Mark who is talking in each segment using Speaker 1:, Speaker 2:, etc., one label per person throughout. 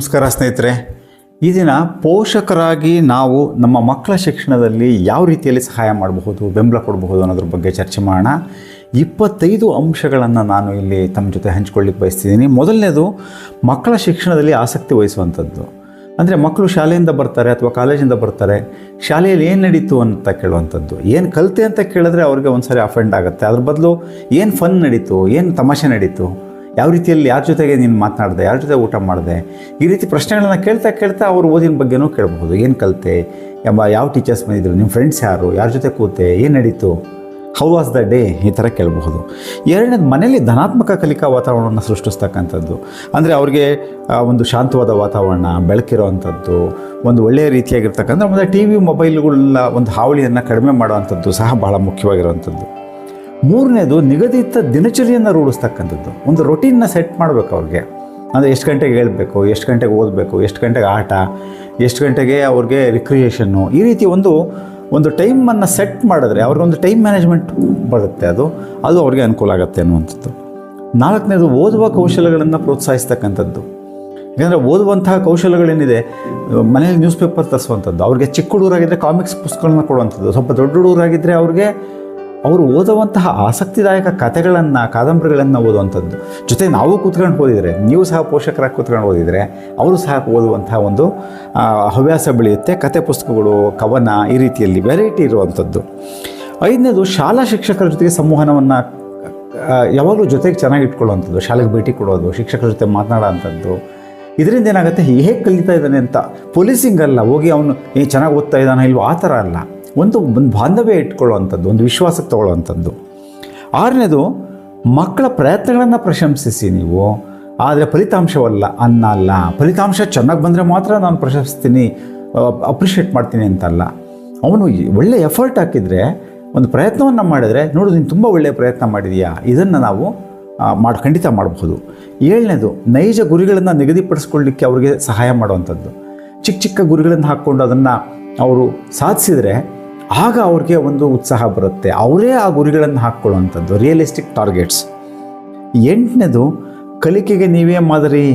Speaker 1: ನಮಸ್ಕಾರ ಸ್ನೇಹಿತರೆ, ಈ ದಿನ ಪೋಷಕರಾಗಿ ನಾವು ನಮ್ಮ ಮಕ್ಕಳ ಶಿಕ್ಷಣದಲ್ಲಿ ಯಾವ ರೀತಿಯಲ್ಲಿ ಸಹಾಯ ಮಾಡಬಹುದು, ಬೆಂಬಲ ಕೊಡಬಹುದು ಅನ್ನೋದ್ರ ಬಗ್ಗೆ ಚರ್ಚೆ ಮಾಡೋಣ. ಇಪ್ಪತ್ತೈದು ಅಂಶಗಳನ್ನು ನಾನು ಇಲ್ಲಿ ತಮ್ಮ ಜೊತೆ ಹಂಚ್ಕೊಳ್ಳಿಕ್ಕೆ ಬಯಸ್ತಿದ್ದೀನಿ. ಮೊದಲನೇದು, ಮಕ್ಕಳ ಶಿಕ್ಷಣದಲ್ಲಿ ಆಸಕ್ತಿ ವಹಿಸುವಂಥದ್ದು. ಅಂದರೆ ಮಕ್ಕಳು ಶಾಲೆಯಿಂದ ಬರ್ತಾರೆ ಅಥವಾ ಕಾಲೇಜಿಂದ ಬರ್ತಾರೆ, ಶಾಲೆಯಲ್ಲಿ ಏನು ನಡೀತು ಅಂತ ಕೇಳುವಂಥದ್ದು. ಏನು ಕಲಿತೆ ಅಂತ ಕೇಳಿದ್ರೆ ಅವ್ರಿಗೆ ಒಂದು ಸಾರಿ ಅಫೆಂಡ್ ಆಗುತ್ತೆ. ಅದ್ರ ಬದಲು ಏನು ಫನ್ ನಡೀತು, ಏನು ತಮಾಷೆ ನಡೀತು ಯಾವ ರೀತಿಯಲ್ಲಿ ಯಾರ ಜೊತೆಗೆ ನೀನು ಮಾತನಾಡಿದೆ, ಯಾರ ಜೊತೆ ಊಟ ಮಾಡಿದೆ? ಈ ರೀತಿ ಪ್ರಶ್ನೆಗಳನ್ನು ಕೇಳ್ತಾ ಕೇಳ್ತಾ ಅವ್ರ ಓದಿನ ಬಗ್ಗೆನೂ ಕೇಳಬಹುದು. ಏನು ಕಲಿತೆ ಎಂಬ ಯಾವ ಟೀಚರ್ಸ್ ಬಂದಿದ್ರು? ನಿಮ್ಮ ಫ್ರೆಂಡ್ಸ್ ಯಾರು? ಯಾರ ಜೊತೆ ಕೂತೆ? ಏನು ನಡೀತು? ಹೌ ವಾಸ್ ದ ಡೇ ಈ ಥರ ಕೇಳಬಹುದು. ಎರಡನೇದು ಮನೇಲಿ ಧನಾತ್ಮಕ ಕಲಿಕಾ ವಾತಾವರಣವನ್ನು ಸೃಷ್ಟಿಸ್ತಕ್ಕಂಥದ್ದು. ಅಂದರೆ ಅವ್ರಿಗೆ ಒಂದು ಶಾಂತವಾದ ವಾತಾವರಣ, ಬೆಳಕಿರೋವಂಥದ್ದು, ಒಂದು ಒಳ್ಳೆಯ ರೀತಿಯಾಗಿರ್ತಕ್ಕಂಥ ಮತ್ತು ಟಿ ವಿ ಮೊಬೈಲ್ಗಳನ್ನ ಒಂದು ಹಾವಳಿಯನ್ನು ಕಡಿಮೆ ಮಾಡುವಂಥದ್ದು ಸಹ ಬಹಳ ಮುಖ್ಯವಾಗಿರುವಂಥದ್ದು. ಮೂರನೇದು ನಿಗದಿತ ದಿನಚರಿಯನ್ನು ರೂಢಿಸ್ತಕ್ಕಂಥದ್ದು. ಒಂದು ರೊಟೀನ್ನ ಸೆಟ್ ಮಾಡಬೇಕು ಅವ್ರಿಗೆ. ಅಂದರೆ ಎಷ್ಟು ಗಂಟೆಗೆ ಹೇಳ್ಬೇಕು, ಎಷ್ಟು ಗಂಟೆಗೆ ಓದಬೇಕು, ಎಷ್ಟು ಗಂಟೆಗೆ ಆಟ, ಎಷ್ಟು ಗಂಟೆಗೆ ಅವ್ರಿಗೆ ರಿಕ್ರಿಯೇಷನ್ನು ಈ ರೀತಿ ಒಂದು ಒಂದು ಟೈಮನ್ನು ಸೆಟ್ ಮಾಡಿದ್ರೆ ಅವ್ರಿಗೊಂದು ಟೈಮ್ ಮ್ಯಾನೇಜ್ಮೆಂಟ್ ಬರುತ್ತೆ ಅದು. ಅದು ಅವ್ರಿಗೆ ಅನುಕೂಲ ಆಗುತ್ತೆ ಅನ್ನುವಂಥದ್ದು. ನಾಲ್ಕನೇದು ಓದುವ ಕೌಶಲ್ಯಗಳನ್ನು ಪ್ರೋತ್ಸಾಹಿಸ್ತಕ್ಕಂಥದ್ದು. ಯಾಕಂದರೆ ಓದುವಂತಹ ಕೌಶಲ್ಯಗಳೇನಿದೆ ಮನೇಲಿ ನ್ಯೂಸ್ ಪೇಪರ್ ತರಿಸುವಂಥದ್ದು, ಅವ್ರಿಗೆ ಚಿಕ್ಕ ಹುಡುಗರಾಗಿದ್ದರೆ ಕಾಮಿಕ್ಸ್ ಪುಸ್ತಕಗಳನ್ನ ಕೊಡುವಂಥದ್ದು, ಸ್ವಲ್ಪ ದೊಡ್ಡ ಹುಡುಗರಾಗಿದ್ದರೆ ಅವ್ರಿಗೆ ಅವರು ಓದುವಂತಹ ಆಸಕ್ತಿದಾಯಕ ಕಥೆಗಳನ್ನು, ಕಾದಂಬರಿಗಳನ್ನು ಓದುವಂಥದ್ದು. ಜೊತೆ ನಾವು ಕೂತ್ಕೊಂಡು ಓದಿದರೆ, ನೀವು ಸಹ ಪೋಷಕರಾಗಿ ಕೂತ್ಕೊಂಡು ಓದಿದರೆ, ಅವರು ಸಹ ಓದುವಂತಹ ಒಂದು ಹವ್ಯಾಸ ಬೆಳೆಯುತ್ತೆ. ಕತೆ ಪುಸ್ತಕಗಳು, ಕವನ ಈ ರೀತಿಯಲ್ಲಿ ವೆರೈಟಿ ಇರುವಂಥದ್ದು. ಐದನೇದು, ಶಾಲಾ ಶಿಕ್ಷಕರ ಜೊತೆಗೆ ಸಂವಹನವನ್ನು ಯಾವಾಗಲೂ ಜೊತೆಗೆ ಚೆನ್ನಾಗಿ ಇಟ್ಕೊಳ್ಳುವಂಥದ್ದು. ಶಾಲೆಗೆ ಭೇಟಿ ಕೊಡೋದು, ಶಿಕ್ಷಕರ ಜೊತೆ ಮಾತನಾಡೋವಂಥದ್ದು. ಇದರಿಂದ ಏನಾಗುತ್ತೆ ಹೇಗೆ ಕಲಿತಾ ಇದ್ದಾನೆ ಅಂತ. ಪೊಲೀಸಿಂಗ್ ಅಲ್ಲ, ಹೋಗಿ ಅವನು, ಏ, ಚೆನ್ನಾಗಿ ಓದ್ತಾ ಇದ್ದಾನೆ ಇಲ್ವೋ? ಆ ಥರ ಅಲ್ಲ. ಒಂದು ಒಂದು ಬಾಂಧವ್ಯ ಇಟ್ಕೊಳ್ಳುವಂಥದ್ದು, ಒಂದು ವಿಶ್ವಾಸಕ್ಕೆ ತಗೊಳ್ಳುವಂಥದ್ದು. ಆರನೇದು, ಮಕ್ಕಳ ಪ್ರಯತ್ನಗಳನ್ನು ಪ್ರಶಂಸಿಸಿ ನೀವು. ಆದರೆ ಫಲಿತಾಂಶವಲ್ಲ, ಅನ್ನ ಅಲ್ಲ. ಫಲಿತಾಂಶ ಚೆನ್ನಾಗಿ ಬಂದರೆ ಮಾತ್ರ ನಾನು ಪ್ರಶಂಸಿಸ್ತೀನಿ ಅಪ್ರಿಷಿಯೇಟ್ ಮಾಡ್ತೀನಿ ಅಂತಲ್ಲ. ಅವನು ಒಳ್ಳೆ ಎಫರ್ಟ್ ಹಾಕಿದರೆ, ಒಂದು ಪ್ರಯತ್ನವನ್ನು ಮಾಡಿದರೆ, ನೋಡು ನೀನು ತುಂಬ ಒಳ್ಳೆಯ ಪ್ರಯತ್ನ ಮಾಡಿದೀಯಾ? ಇದನ್ನು ನಾವು ಮಾಡಿ, ಖಂಡಿತ ಮಾಡಬಹುದು ಏಳನೇದು, ನೈಜ ಗುರಿಗಳನ್ನು ನಿಗದಿಪಡಿಸ್ಕೊಳ್ಳಿಕ್ಕೆ ಅವರಿಗೆ ಸಹಾಯ ಮಾಡುವಂಥದ್ದು. ಚಿಕ್ಕ ಚಿಕ್ಕ ಗುರಿಗಳನ್ನು ಹಾಕ್ಕೊಂಡು ಅದನ್ನು ಅವರು ಸಾಧಿಸಿದರೆ ಆಗ ಅವ್ರಿಗೆ ಒಂದು ಉತ್ಸಾಹ ಬರುತ್ತೆ. ಅವರೇ ಆ ಗುರಿಗಳನ್ನು ಹಾಕ್ಕೊಳ್ಳುವಂಥದ್ದು ರಿಯಲಿಸ್ಟಿಕ್ ಟಾರ್ಗೆಟ್ಸ್ ಎಂಟನೇದು, ಕಲಿಕೆಗೆ ನೀವೇ ಮಾದರಿ.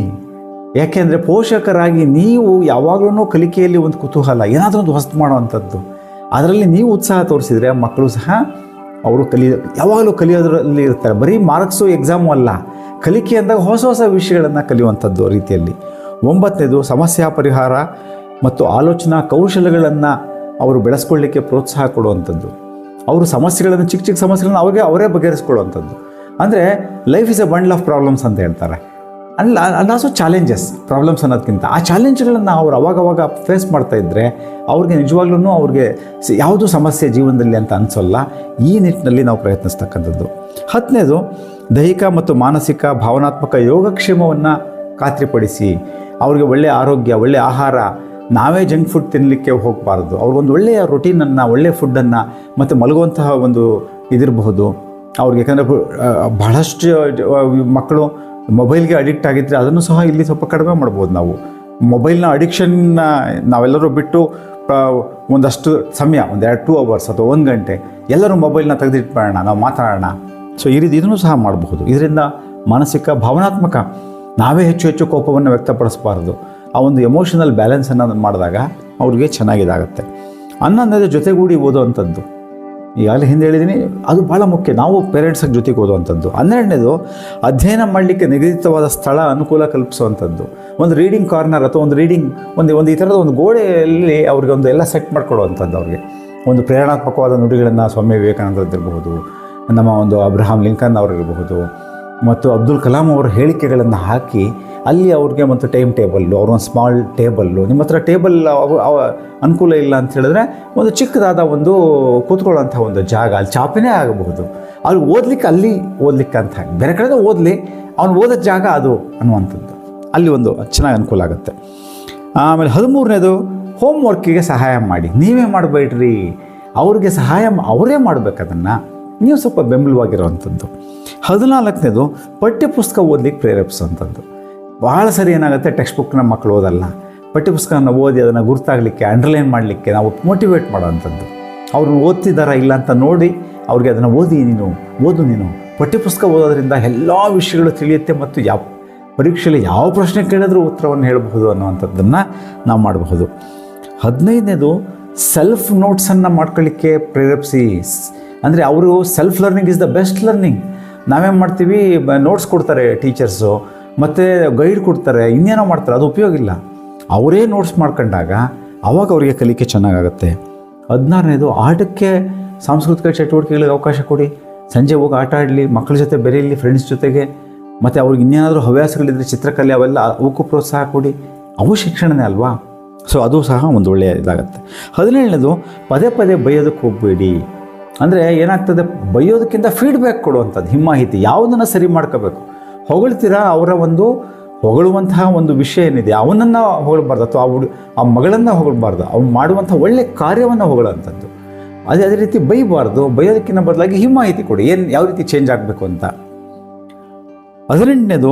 Speaker 1: ಯಾಕೆಂದರೆ ಪೋಷಕರಾಗಿ ನೀವು ಯಾವಾಗಲೂ ಕಲಿಕೆಯಲ್ಲಿ ಒಂದು ಕುತೂಹಲ, ಏನಾದರೂ ಒಂದು ಹೊಸ್ತು ಮಾಡುವಂಥದ್ದು. ಅದರಲ್ಲಿ ನೀವು ಉತ್ಸಾಹ ತೋರಿಸಿದರೆ ಮಕ್ಕಳು ಸಹ ಅವರು ಕಲಿ, ಯಾವಾಗಲೂ ಕಲಿಯೋದ್ರಲ್ಲಿ ಇರ್ತಾರೆ. ಬರೀ ಮಾರ್ಕ್ಸು ಎಕ್ಸಾಮು ಅಲ್ಲ, ಕಲಿಕೆ ಅಂದಾಗ ಹೊಸ ಹೊಸ ವಿಷಯಗಳನ್ನು ಕಲಿಯುವಂಥದ್ದು ರೀತಿಯಲ್ಲಿ. ಒಂಬತ್ತನೇದು ಸಮಸ್ಯಾ ಪರಿಹಾರ ಮತ್ತು ಆಲೋಚನಾ ಕೌಶಲ್ಯಗಳನ್ನು ಅವರು ಬೆಳೆಸ್ಕೊಳ್ಳಿಕ್ಕೆ ಪ್ರೋತ್ಸಾಹ ಕೊಡುವಂಥದ್ದು. ಅವರು ಸಮಸ್ಯೆಗಳನ್ನು, ಚಿಕ್ಕ ಚಿಕ್ಕ ಸಮಸ್ಯೆಗಳನ್ನು ಅವ್ರಿಗೆ ಅವರೇ ಬಗೆಹರಿಸ್ಕೊಳ್ಳುವಂಥದ್ದು. ಅಂದರೆ life is a bundle of problems ಅಂತ ಹೇಳ್ತಾರೆ. ಅಲ್ಲ ಅಂಡ್ ಆಲ್ಸೋ ಚಾಲೆಂಜಸ್ ಪ್ರಾಬ್ಲಮ್ಸ್ ಅನ್ನೋದಕ್ಕಿಂತ ಆ ಚಾಲೆಂಜ್ಗಳನ್ನು ಅವ್ರು ಅವಾಗವಾಗ ಫೇಸ್ ಮಾಡ್ತಾ ಇದ್ದರೆ ಅವ್ರಿಗೆ ನಿಜವಾಗ್ಲೂ ಅವ್ರಿಗೆ ಯಾವುದು ಸಮಸ್ಯೆ ಜೀವನದಲ್ಲಿ ಅಂತ ಅನಿಸೋಲ್ಲ. ಈ ನಿಟ್ಟಿನಲ್ಲಿ ನಾವು ಪ್ರಯತ್ನಿಸ್ತಕ್ಕಂಥದ್ದು. ಹತ್ತನೇದು, ದೈಹಿಕ ಮತ್ತು ಮಾನಸಿಕ ಭಾವನಾತ್ಮಕ ಯೋಗಕ್ಷೇಮವನ್ನು ಖಾತ್ರಿಪಡಿಸಿ. ಅವ್ರಿಗೆ ಒಳ್ಳೆಯ ಆರೋಗ್ಯ ಒಳ್ಳೆಯ ಆಹಾರ ನಾವೇ ಜಂಕ್ ಫುಡ್ ತಿನ್ನಲಿಕ್ಕೆ ಹೋಗಬಾರ್ದು. ಅವ್ರಿಗೊಂದು ಒಳ್ಳೆಯ ರೊಟೀನನ್ನು ಒಳ್ಳೆಯ ಫುಡ್ಡನ್ನು ಮತ್ತು ಮಲಗುವಂತಹ ಒಂದು ಇದಿರಬಹುದು. ಅವ್ರಿಗೆ ಯಾಕಂದರೆ ಬಹಳಷ್ಟು ಮಕ್ಕಳು ಮೊಬೈಲ್ಗೆ ಅಡಿಕ್ಟ್ ಆಗಿದ್ದರೆ ಅದನ್ನು ಸಹ ಇಲ್ಲಿ ಸ್ವಲ್ಪ ಕಡಿಮೆ ಮಾಡ್ಬೋದು ನಾವು. ಮೊಬೈಲ್ನ ಅಡಿಕ್ಷನ್ನ ನಾವೆಲ್ಲರೂ ಬಿಟ್ಟು ಒಂದಷ್ಟು ಸಮಯ, ಒಂದು ಎರಡು ಟೂ ಅವರ್ಸ್ ಅಥವಾ ಒಂದು ಗಂಟೆ ಎಲ್ಲರೂ ಮೊಬೈಲ್ನ ತೆಗೆದಿಟ್ಬೇಡ ನಾವು ಮಾತಾಡೋಣ. ಸೊ ಈ ರೀತಿ ಇದನ್ನು ಸಹ ಮಾಡಬಹುದು. ಇದರಿಂದ ಮಾನಸಿಕ, ಭಾವನಾತ್ಮಕ ನಾವೇ ಹೆಚ್ಚು ಹೆಚ್ಚು ಕೋಪವನ್ನು ವ್ಯಕ್ತಪಡಿಸಬಾರ್ದು. ಆ ಒಂದು ಎಮೋಷನಲ್ ಬ್ಯಾಲೆನ್ಸನ್ನು ಮಾಡಿದಾಗ ಅವ್ರಿಗೆ ಚೆನ್ನಾಗಿದಾಗುತ್ತೆ. ಹನ್ನೊಂದನೇದು ಜೊತೆಗೂಡಿ ಓದುವಂಥದ್ದು. ಈಗಾಗಲೇ ಹಿಂದೆ ಹೇಳಿದ್ದೀನಿ ಅದು ಭಾಳ ಮುಖ್ಯ. ನಾವು ಪೇರೆಂಟ್ಸಿಗೆ ಜೊತೆಗೆ ಓದುವಂಥದ್ದು. ಹನ್ನೆರಡನೇದು, ಅಧ್ಯಯನ ಮಾಡಲಿಕ್ಕೆ ನಿಗದಿತವಾದ ಸ್ಥಳ ಅನುಕೂಲ ಕಲ್ಪಿಸುವಂಥದ್ದು. ಒಂದು ರೀಡಿಂಗ್ ಕಾರ್ನರ್ ಅಥವಾ ಒಂದು ರೀಡಿಂಗ್ ಒಂದು ಒಂದು ಈ ಥರದ ಒಂದು ಗೋಡೆಯಲ್ಲಿ ಅವ್ರಿಗೆ ಒಂದು ಎಲ್ಲ ಸೆಟ್ ಮಾಡಿಕೊಡುವಂಥದ್ದು ಅವ್ರಿಗೆ. ಒಂದು ಪ್ರೇರಣಾತ್ಮಕವಾದ ನುಡಿಗಳನ್ನು ಸ್ವಾಮಿ ವಿವೇಕಾನಂದರದ್ದಿರಬಹುದು, ನಮ್ಮ ಒಂದು ಅಬ್ರಹಾಂ ಲಿಂಕನ್ ಅವರಿರಬಹುದು. ಮತ್ತು ಅಬ್ದುಲ್ ಕಲಾಂ ಅವರ ಹೇಳಿಕೆಗಳನ್ನು ಹಾಕಿ ಅಲ್ಲಿ ಅವ್ರಿಗೆ ಮತ್ತು ಟೈಮ್ ಟೇಬಲ್ಲು ಅವ್ರೊಂದು ಸ್ಮಾಲ್ ಟೇಬಲ್ಲು. ನಿಮ್ಮ ಹತ್ರ ಟೇಬಲ್ ಅನುಕೂಲ ಇಲ್ಲ ಅಂತ ಹೇಳಿದ್ರೆ ಒಂದು ಚಿಕ್ಕದಾದ ಒಂದು ಕೂತ್ಕೊಳ್ಳೋಂಥ ಒಂದು ಜಾಗ, ಅಲ್ಲಿ ಚಾಪೆನೇ ಆಗಬಹುದು. ಅಲ್ಲಿ ಓದಲಿಕ್ಕೆ ಅಲ್ಲಿ ಓದಲಿಕ್ಕೆ ಅಂತ ಹಾಕಿ ಬೇರೆ ಕಡೆ ಓದಲಿ, ಅವ್ನು ಓದೋ ಜಾಗ ಅದು ಅನ್ನುವಂಥದ್ದು. ಅಲ್ಲಿ ಒಂದು ಚೆನ್ನಾಗಿ ಅನುಕೂಲ ಆಗುತ್ತೆ. ಆಮೇಲೆ ಹದಿಮೂರನೇದು ಹೋಮ್ ವರ್ಕಿಗೆ ಸಹಾಯ ಮಾಡಿ. ನೀವೇ ಮಾಡಬೇಡ್ರಿ. ಅವ್ರಿಗೆ ಸಹಾಯ, ಅವರೇ ಮಾಡ್ಬೇಕು ಅದನ್ನು. ನೀವು ಸ್ವಲ್ಪ ಬೆಂಬಲವಾಗಿರೋವಂಥದ್ದು. ಹದಿನಾಲ್ಕನೇದು ಪಠ್ಯಪುಸ್ತಕ ಓದಲಿಕ್ಕೆ ಪ್ರೇರೇಪಿಸುವಂಥದ್ದು. ಭಾಳ ಸರಿ ಏನಾಗುತ್ತೆ ಟೆಕ್ಸ್ಟ್ ಬುಕ್ನ ಮಕ್ಕಳು ಓದಲ್ಲ. ಪಠ್ಯಪುಸ್ತಕನ ಓದಿ ಅದನ್ನು ಗುರ್ತಾಗಲಿಕ್ಕೆ, ಅಂಡರ್ಲೈನ್ ಮಾಡಲಿಕ್ಕೆ ನಾವು ಮೋಟಿವೇಟ್ ಮಾಡೋವಂಥದ್ದು. ಅವ್ರನ್ನ ಓದ್ತಿದ್ದಾರಾ ಇಲ್ಲ ಅಂತ ನೋಡಿ ಅವ್ರಿಗೆ ಅದನ್ನು ಓದಿ ನೀನು, ಓದು ನೀನು. ಪಠ್ಯಪುಸ್ತಕ ಓದೋದ್ರಿಂದ ಎಲ್ಲ ವಿಷಯಗಳು ತಿಳಿಯುತ್ತೆ ಮತ್ತು ಯಾವ ಪರೀಕ್ಷೆಯಲ್ಲಿ ಯಾವ ಪ್ರಶ್ನೆ ಕೇಳಿದ್ರೂ ಉತ್ತರವನ್ನು ಹೇಳಬಹುದು ಅನ್ನುವಂಥದ್ದನ್ನು ನಾವು ಮಾಡಬಹುದು. ಹದಿನೈದನೇದು ಸೆಲ್ಫ್ ನೋಟ್ಸನ್ನು ಮಾಡ್ಕೊಳ್ಳಿಕ್ಕೆ ಪ್ರೇರೇಪಿಸಿ. ಅಂದರೆ ಅವರು self learning is the best learning ನಾವೇನು ಮಾಡ್ತೀವಿ? ನೋಟ್ಸ್ ಕೊಡ್ತಾರೆ ಟೀಚರ್ಸು ಮತ್ತು ಗೈಡ್ ಕೊಡ್ತಾರೆ, ಇನ್ನೇನೋ ಮಾಡ್ತಾರೆ, ಅದು ಉಪಯೋಗ ಇಲ್ಲ. ಅವರೇ ನೋಟ್ಸ್ ಮಾಡ್ಕೊಂಡಾಗ ಅವಾಗ ಅವರಿಗೆ ಕಲಿಕೆ ಚೆನ್ನಾಗಾಗುತ್ತೆ. ಹದಿನಾರನೇದು, ಆಟಕ್ಕೆ ಸಾಂಸ್ಕೃತಿಕ ಚಟುವಟಿಕೆಗಳಿಗೆ ಅವಕಾಶ ಕೊಡಿ. ಸಂಜೆ ಹೋಗಿ ಆಟ ಆಡಲಿ ಮಕ್ಕಳ ಜೊತೆ ಬೆರೀಲಿ ಫ್ರೆಂಡ್ಸ್ ಜೊತೆಗೆ. ಮತ್ತು ಅವ್ರಿಗೆ ಇನ್ನೇನಾದರೂ ಹವ್ಯಾಸಗಳಿದ್ದರೆ ಚಿತ್ರಕಲೆ ಅವೆಲ್ಲ ಅವಕ್ಕೂ ಪ್ರೋತ್ಸಾಹ ಕೊಡಿ. ಅವು ಶಿಕ್ಷಣನೇ ಅಲ್ವಾ? ಸೊ ಅದು ಸಹ ಒಂದು ಒಳ್ಳೆಯ ಇದಾಗುತ್ತೆ. ಹದಿನೇಳನೇದು, ಪದೇ ಪದೇ ಬೈಯೋದಕ್ಕೆ ಹೋಗಬೇಡಿ. ಅಂದರೆ ಏನಾಗ್ತದೆ? ಬೈಯೋದಕ್ಕಿಂತ ಫೀಡ್ಬ್ಯಾಕ್ ಕೊಡುವಂಥದ್ದು, ಹಿಮ್ಮಾಹಿತಿ. ಯಾವುದನ್ನು ಸರಿ ಮಾಡ್ಕೋಬೇಕು. ಹೊಗಳ್ತೀರಾ? ಅವರ ಒಂದು ಹೊಗಳುವಂತಹ ಒಂದು ವಿಷಯ ಏನಿದೆ, ಅವನನ್ನು ಹೊಗಳಬಾರ್ದು ಅಥವಾ ಆ ಆ ಮಗಳನ್ನು ಹೊಗಳಬಾರ್ದು. ಅವ್ನು ಮಾಡುವಂಥ ಒಳ್ಳೆ ಕಾರ್ಯವನ್ನು ಹೊಗಳುವಂಥದ್ದು. ಅದೇ ಅದೇ ರೀತಿ ಬೈಬಾರ್ದು. ಬೈಯೋದಕ್ಕಿಂತ ಬದಲಾಗಿ ಹಿಮ್ಮಾಹಿತಿ ಕೊಡಿ. ಏನು, ಯಾವ ರೀತಿ ಚೇಂಜ್ ಆಗಬೇಕು ಅಂತ? ಹದಿನೆಂಟನೇದು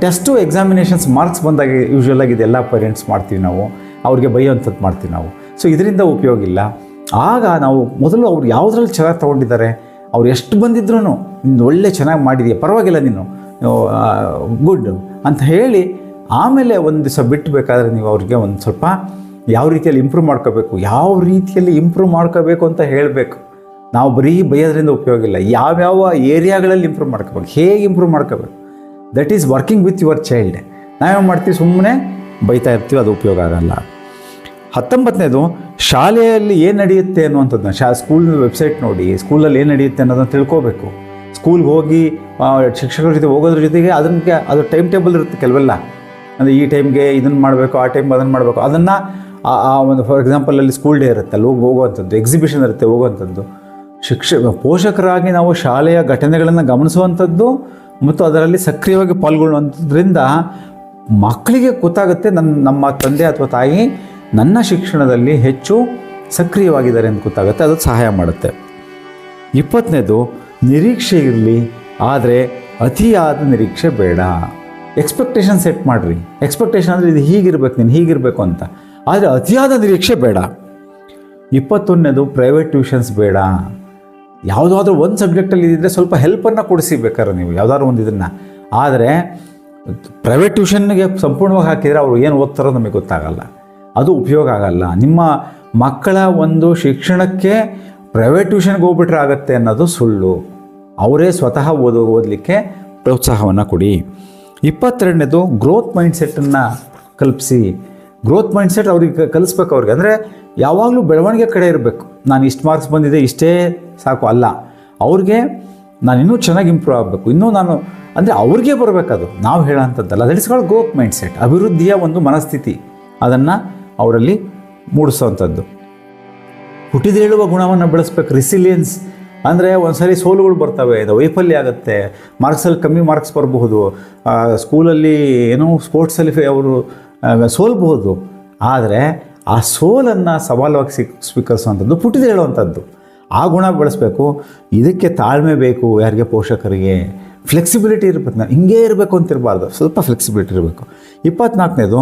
Speaker 1: ಟೆಸ್ಟು ಎಕ್ಸಾಮಿನೇಷನ್ಸ್ ಮಾರ್ಕ್ಸ್ ಬಂದಾಗ ಯೂಶ್ವಲ್ ಆಗಿ ಇದೆಲ್ಲ ಪೇರೆಂಟ್ಸ್ ಮಾಡ್ತೀವಿ ನಾವು. ಅವ್ರಿಗೆ ಬೈಯೋವಂಥದ್ದು ಮಾಡ್ತೀವಿ ನಾವು. ಸೊ ಇದರಿಂದ ಉಪಯೋಗ ಇಲ್ಲ. ಆಗ ನಾವು ಮೊದಲು ಅವ್ರು ಯಾವುದ್ರಲ್ಲಿ ಚೆನ್ನಾಗಿ ತೊಗೊಂಡಿದ್ದಾರೆ? ಅವ್ರು ಎಷ್ಟು ಬಂದಿದ್ರು ನಿಂದು ಒಳ್ಳೆ ಚೆನ್ನಾಗಿ ಮಾಡಿದೆಯಾ, ಪರವಾಗಿಲ್ಲ ನೀನು ಗುಡ್ ಅಂತ ಹೇಳಿ ಆಮೇಲೆ ಒಂದು ದಿವಸ ಬಿಟ್ಟು ಬೇಕಾದರೆ ನೀವು ಅವ್ರಿಗೆ ಒಂದು ಸ್ವಲ್ಪ ಯಾವ ರೀತಿಯಲ್ಲಿ ಇಂಪ್ರೂವ್ ಮಾಡ್ಕೋಬೇಕು, ಯಾವ ರೀತಿಯಲ್ಲಿ ಇಂಪ್ರೂವ್ ಮಾಡ್ಕೋಬೇಕು ಅಂತ ಹೇಳಬೇಕು. ನಾವು ಬರೀ ಬೈಯೋದ್ರಿಂದ ಉಪಯೋಗ ಇಲ್ಲ, ಯಾವ್ಯಾವ ಏರಿಯಾಗಳಲ್ಲಿ ಇಂಪ್ರೂವ್ ಮಾಡ್ಕೋಬೇಕು, ಹೇಗೆ ಇಂಪ್ರೂವ್ ಮಾಡ್ಕೋಬೇಕು. That is working with your child ನಾವೇನು ಮಾಡ್ತೀವಿ ಸುಮ್ಮನೆ ಬೈತಾ ಇರ್ತೀವಿ, ಅದು ಉಪಯೋಗ ಆಗಲ್ಲ. ಹತ್ತೊಂಬತ್ತನೇದು, ಶಾಲೆಯಲ್ಲಿ ಏನು ನಡೆಯುತ್ತೆ ಅನ್ನುವಂಥದ್ದನ್ನ, ಶಾ ಸ್ಕೂಲ್ ವೆಬ್ಸೈಟ್ ನೋಡಿ ಸ್ಕೂಲಲ್ಲಿ ಏನು ನಡೆಯುತ್ತೆ ಅನ್ನೋದನ್ನು ತಿಳ್ಕೋಬೇಕು. ಸ್ಕೂಲ್ಗೆ ಹೋಗಿ ಶಿಕ್ಷಕರ ಜೊತೆ ಹೋಗೋದ್ರ ಜೊತೆಗೆ ಅದಕ್ಕೆ ಅದು ಟೈಮ್ ಟೇಬಲ್ ಇರುತ್ತೆ ಕೆಲವೆಲ್ಲ. ಅಂದರೆ ಈ ಟೈಮ್ಗೆ ಇದನ್ನು ಮಾಡಬೇಕು, ಆ ಟೈಮ್ ಅದನ್ನು ಮಾಡಬೇಕು. ಅದನ್ನು, ಆ ಒಂದು ಫಾರ್ ಎಕ್ಸಾಂಪಲ್ ಅಲ್ಲಿ ಸ್ಕೂಲ್ ಡೇ ಇರುತ್ತೆ, ಅಲ್ಲಿ ಹೋಗಿ, ಹೋಗುವಂಥದ್ದು ಎಕ್ಸಿಬಿಷನ್ ಇರುತ್ತೆ, ಹೋಗುವಂಥದ್ದು. ಶಿಕ್ಷ, ಪೋಷಕರಾಗಿ ನಾವು ಶಾಲೆಯ ಘಟನೆಗಳನ್ನು ಗಮನಿಸುವಂಥದ್ದು ಮತ್ತು ಅದರಲ್ಲಿ ಸಕ್ರಿಯವಾಗಿ ಪಾಲ್ಗೊಳ್ಳುವಂಥದ್ರಿಂದ ಮಕ್ಕಳಿಗೆ ಗೊತ್ತಾಗುತ್ತೆ ನನ್ನ ನಮ್ಮ ತಂದೆ ಅಥವಾ ತಾಯಿ ನನ್ನ ಶಿಕ್ಷಣದಲ್ಲಿ ಹೆಚ್ಚು ಸಕ್ರಿಯವಾಗಿದ್ದಾರೆ ಅಂತ ಗೊತ್ತಾಗುತ್ತೆ ಅದು ಸಹಾಯ ಮಾಡುತ್ತೆ. ಇಪ್ಪತ್ತನೇದು, ನಿರೀಕ್ಷೆ ಇರಲಿ, ಆದರೆ ಅತಿಯಾದ ನಿರೀಕ್ಷೆ ಬೇಡ. ಎಕ್ಸ್ಪೆಕ್ಟೇಷನ್ ಸೆಟ್ ಮಾಡಿರಿ. ಎಕ್ಸ್ಪೆಕ್ಟೇಷನ್ ಅಂದರೆ ಇದು ಹೀಗಿರ್ಬೇಕು, ನೀನು ಹೀಗಿರಬೇಕು ಅಂತ. ಆದರೆ ಅತಿಯಾದ ನಿರೀಕ್ಷೆ ಬೇಡ. ಇಪ್ಪತ್ತೊಂದನೇದು ಪ್ರೈವೇಟ್ ಟ್ಯೂಷನ್ಸ್ ಬೇಡ. ಯಾವುದಾದ್ರೂ ಒಂದು ಸಬ್ಜೆಕ್ಟಲ್ಲಿ ಇದ್ದರೆ ಸ್ವಲ್ಪ ಹೆಲ್ಪನ್ನು ಕೊಡಿಸಿ ಬೇಕಾದ್ರೆ ನೀವು, ಯಾವುದಾದ್ರು ಒಂದು ಇದನ್ನು ಆದರೆ ಪ್ರೈವೇಟ್ ಟ್ಯೂಷನ್ಗೆ ಸಂಪೂರ್ಣವಾಗಿ ಹಾಕಿದರೆ ಅವರು ಏನು ಓದ್ತಾರೋ ನಮಗೆ ಗೊತ್ತಾಗಲ್ಲ. ಅದು ಉಪಯೋಗ ಆಗಲ್ಲ. ನಿಮ್ಮ ಮಕ್ಕಳ ಒಂದು ಶಿಕ್ಷಣಕ್ಕೆ ಪ್ರೈವೇಟ್ ಟ್ಯೂಷನ್ಗೆ ಹೋಗ್ಬಿಟ್ರೆ ಆಗುತ್ತೆ ಅನ್ನೋದು ಸುಳ್ಳು. ಅವರೇ ಸ್ವತಃ ಓದು, ಓದಲಿಕ್ಕೆ ಪ್ರೋತ್ಸಾಹವನ್ನು ಕೊಡಿ. ಇಪ್ಪತ್ತೆರಡನೇದು ಗ್ರೋತ್ ಮೈಂಡ್ಸೆಟ್ಟನ್ನು ಕಲ್ಪಿಸಿ. ಗ್ರೋತ್ ಮೈಂಡ್ಸೆಟ್ ಅವ್ರಿಗೆ ಕಲಿಸ್ಬೇಕು ಅವ್ರಿಗೆ. ಅಂದರೆ ಯಾವಾಗಲೂ ಬೆಳವಣಿಗೆ ಕಡೆ ಇರಬೇಕು. ನಾನು ಇಷ್ಟು ಮಾರ್ಕ್ಸ್ ಬಂದಿದೆ, ಇಷ್ಟೇ ಸಾಕು ಅಲ್ಲ. ಅವ್ರಿಗೆ ನಾನು ಇನ್ನೂ ಚೆನ್ನಾಗಿ ಇಂಪ್ರೂವ್ ಆಗಬೇಕು. ಇನ್ನೂ ನಾನು, ಅಂದರೆ ಅವ್ರಿಗೆ ಬರಬೇಕದು. ನಾವು ಹೇಳೋಂಥದ್ದಲ್ಲ. That is called growth mindset ಅಭಿವೃದ್ಧಿಯ ಒಂದು ಮನಸ್ಥಿತಿ. ಅದನ್ನು ಅವರಲ್ಲಿ ಮೂಡಿಸೋವಂಥದ್ದು. ಹುಟ್ಟಿದೇಳುವ ಗುಣವನ್ನು ಬೆಳೆಸ್ಬೇಕು. ರಿಸಿಲಿಯನ್ಸ್ ಅಂದರೆ ಒಂದ್ಸರಿ ಸೋಲುಗಳು ಬರ್ತವೆ ಇದು ವೈಫಲ್ಯ ಆಗುತ್ತೆ ಮಾರ್ಕ್ಸಲ್ಲಿ ಕಮ್ಮಿ ಮಾರ್ಕ್ಸ್ ಬರಬಹುದು ಸ್ಕೂಲಲ್ಲಿ ಏನೋ ಸ್ಪೋರ್ಟ್ಸಲ್ಲಿ ಅವರು ಸೋಲ್ಬಹುದು. ಆದರೆ ಆ ಸೋಲನ್ನು ಸವಾಲವಾಗಿ ಸಿಕ್, ಸ್ವೀಕರಿಸುವಂಥದ್ದು ಪುಟಿದೇಳುವಂಥದ್ದು ಆ ಗುಣ ಬೆಳೆಸಬೇಕು. ಇದಕ್ಕೆ ತಾಳ್ಮೆ ಬೇಕು ಯಾರಿಗೆ? ಪೋಷಕರಿಗೆ. ಫ್ಲೆಕ್ಸಿಬಿಲಿಟಿ ಇರಬೇಕು. ನಾನು ಹಿಂಗೇ ಇರಬೇಕು ಅಂತಿರಬಾರ್ದು ಸ್ವಲ್ಪ ಫ್ಲೆಕ್ಸಿಬಿಲಿಟಿ ಇರಬೇಕು. ಇಪ್ಪತ್ನಾಲ್ಕನೇದು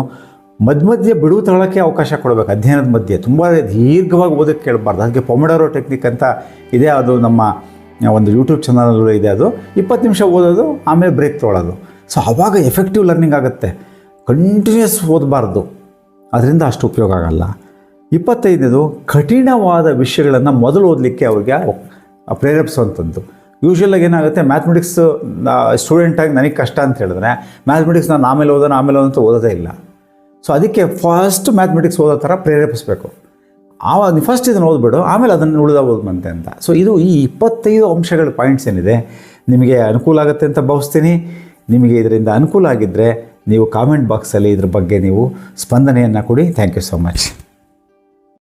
Speaker 1: ಮಧ್ಯ ಮಧ್ಯೆ ಬಿಡುವು ತಗೊಳ್ಳೋಕ್ಕೆ ಅವಕಾಶ ಕೊಡಬೇಕು. ಅಧ್ಯಯನದ ಮಧ್ಯೆ ತುಂಬ ದೀರ್ಘವಾಗಿ ಓದೋಕ್ಕೆ ಕೇಳಬಾರ್ದು. ಅದಕ್ಕೆ ಪೊಮಡಾರೋ ಟೆಕ್ನಿಕ್ ಅಂತ ಇದೆ. ಅದು ನಮ್ಮ ಒಂದು ಯೂಟ್ಯೂಬ್ ಚಾನಲ್ ಇದೆ ಅದು. ಇಪ್ಪತ್ತು ನಿಮಿಷ ಓದೋದು, ಆಮೇಲೆ ಬ್ರೇಕ್ ತೊಗೊಳ್ಳೋದು ಸೊ ಆವಾಗ ಎಫೆಕ್ಟಿವ್ ಲರ್ನಿಂಗ್ ಆಗುತ್ತೆ. ಕಂಟಿನ್ಯೂಸ್ ಓದಬಾರ್ದು. ಅದರಿಂದ ಅಷ್ಟು ಉಪಯೋಗ ಆಗಲ್ಲ. ಇಪ್ಪತ್ತೈದನೇದು, ಕಠಿಣವಾದ ವಿಷಯಗಳನ್ನು ಮೊದಲು ಓದಲಿಕ್ಕೆ ಅವ್ರಿಗೆ ಪ್ರೇರೇಪಿಸುವಂಥದ್ದು. ಯೂಶ್ವಲಾಗಿ ಏನಾಗುತ್ತೆ ಮ್ಯಾಥಮೆಟಿಕ್ಸ್ ಸ್ಟೂಡೆಂಟಾಗಿ ನನಗೆ ಕಷ್ಟ ಅಂತ ಹೇಳಿದ್ರೆ ಮ್ಯಾಥಮೆಟಿಕ್ಸ್ ನಾನು ಆಮೇಲೆ ಓದೋಣ, ಆಮೇಲೆ ಅಂತ ಓದೋದೇ ಇಲ್ಲ. ಸೊ ಅದಕ್ಕೆ ಫಸ್ಟ್ ಮ್ಯಾಥಮೆಟಿಕ್ಸ್ ಓದೋ ಥರ ಪ್ರೇರೇಪಿಸಬೇಕು. ಆವಾಗ ಫಸ್ಟ್ ಇದನ್ನು ಓದ್ಬಿಡು, ಆಮೇಲೆ ಅದನ್ನು ಉಳಿದ ಓದ್ಬಂತೆ ಅಂತ. ಸೊ ಇದು ಈ ಇಪ್ಪತ್ತೈದು ಅಂಶಗಳ ಪಾಯಿಂಟ್ಸ್ ಏನಿದೆ, ನಿಮಗೆ ಅನುಕೂಲ ಆಗುತ್ತೆ ಅಂತ ಭಾವಿಸ್ತೀನಿ. ನಿಮಗೆ ಇದರಿಂದ ಅನುಕೂಲ ಆಗಿದ್ದರೆ ನೀವು ಕಾಮೆಂಟ್ ಬಾಕ್ಸಲ್ಲಿ ಇದ್ರ ಬಗ್ಗೆ ನೀವು ಸ್ಪಂದನೆಯನ್ನು ಕೊಡಿ. Thank you so much